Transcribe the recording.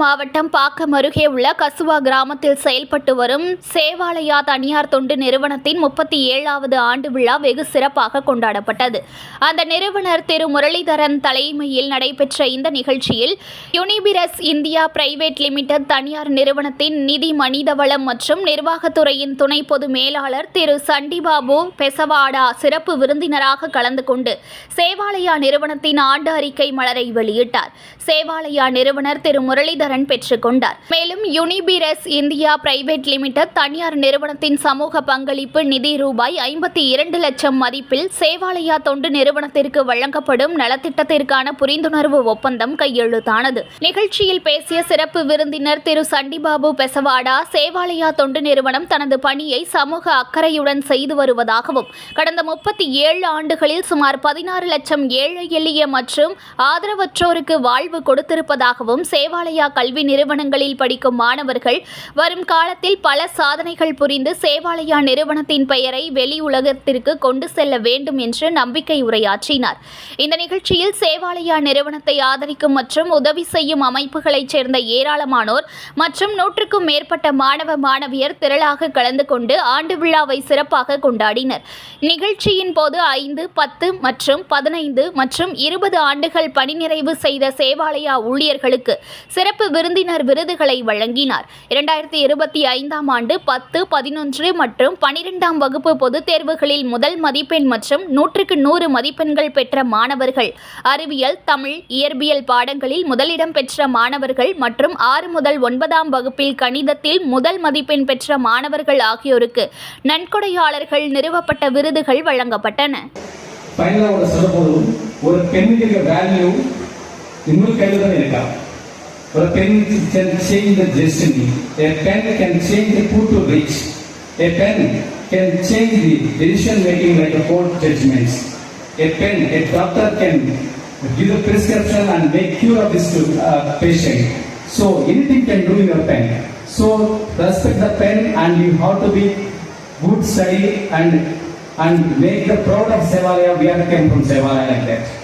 மாவட்டம் பாக்கம் அருகே உள்ள கசுவா கிராமத்தில் செயல்பட்டு வரும் சேவாலயா தனியார் தொண்டு நிறுவனத்தின் முப்பத்தி ஏழாவது ஆண்டு விழா வெகு சிறப்பாக கொண்டாடப்பட்டது. அந்த நிறுவனர் திரு முரளிதரன் தலைமையில் நடைபெற்ற இந்த நிகழ்ச்சியில் யுனிபிரஸ் இந்தியா பிரைவேட் லிமிடெட் தனியார் நிறுவனத்தின் நிதி மனிதவளம் மற்றும் நிர்வாகத்துறையின் துணை பொது மேலாளர் திரு சண்டிபாபு பெசவாடா சிறப்பு விருந்தினராக கலந்து கொண்டு சேவாலயா நிறுவனத்தின் ஆண்டு அறிக்கை மலரை வெளியிட்டார். சேவாலயா நிறுவனர் திரு முரளிதரன் பெற்றுக்கொண்டார். மேலும் யுனிபிரஸ் இந்தியா பிரைவேட் லிமிடெட் தனியார் நிறுவனத்தின் சமூக பங்களிப்பு நிதி ரூபாய் ஐம்பத்தி இரண்டு லட்சம் மதிப்பில் சேவாலயா தொண்டு நிறுவனத்திற்கு வழங்கப்படும் நலத்திட்டத்திற்கான புரிந்துணர்வு ஒப்பந்தம் கையெழுத்தானது. நிகழ்ச்சியில் பேசிய சிறப்பு விருந்தினர் திரு. சண்டிபாபு பெசவாடா சேவாலயா தொண்டு நிறுவனம் தனது பணியை சமூக அக்கறையுடன் செய்து வருவதாகவும் கடந்த முப்பத்தி ஏழு ஆண்டுகளில் சுமார் பதினாறு லட்சம் ஏழை எளிய மற்றும் ஆதரவற்றோருக்கு வாழ்வு கொடுத்திருப்பதாகவும் சேவாலயா கல்வி நிறுவனங்களில் படிக்கும் மாணவர்கள் வரும் காலத்தில் பல சாதனைகள் புரிந்து சேவாலயா நிறுவனத்தின் பெயரை வெளி உலகத்திற்கு கொண்டு செல்ல வேண்டும் என்று நம்பிக்கை உரையாற்றினார். இந்த நிகழ்ச்சியில் சேவாலயா நிறுவனத்தை ஆதரிக்கும் மற்றும் உதவி செய்யும் அமைப்புகளைச் சேர்ந்த ஏராளமானோர் மற்றும் நூற்றுக்கும் மேற்பட்ட மாணவ மாணவியர் திரளாக கலந்து கொண்டு ஆண்டு விழாவை சிறப்பாக கொண்டாடினர். நிகழ்ச்சியின் போது ஐந்து பத்து மற்றும் பதினைந்து மற்றும் இருபது ஆண்டுகள் பணி நிறைவு செய்த சேவாலயா ஊழியர்களுக்கு சிறப்பு விருந்தினர் விருதுகளை வழங்கினார். இரண்டாயிரத்தி இருபத்தி ஐந்தாம் ஆண்டு பத்து பதினொன்று மற்றும் பனிரெண்டாம் வகுப்பு பொதுத் தேர்வுகளில் முதல் மதிப்பெண் மற்றும் நூற்றுக்கு நூறு மதிப்பெண்கள் பெற்ற மாணவர்கள். அறிவியல் தமிழ் இயற்பியல் பாடங்களில் முதலிடம் பெற்ற மாணவர்கள் மற்றும் ஆறு முதல் ஒன்பதாம் வகுப்பில் கணிதத்தில் முதல் மதிப்பெண் பெற்ற மாணவர்கள் ஆகியோருக்கு நன்கொடையாளர்கள் நிறுவப்பட்ட விருதுகள் வழங்கப்பட்டன. ஒரு ஒரு பெண்ணுக்கு வேல்யூ இன்னும் கையில் தான் இருக்கா? A pen can change the destiny. A pen can change the poor to rich. A pen can change the decision making like a court judgments. A pen, a doctor can give a prescription and make cure of this uh, patient. So anything can do in a pen. So respect the pen and you have to be good study and and make the proud of Sevalaya. We are came from Sevalaya like that.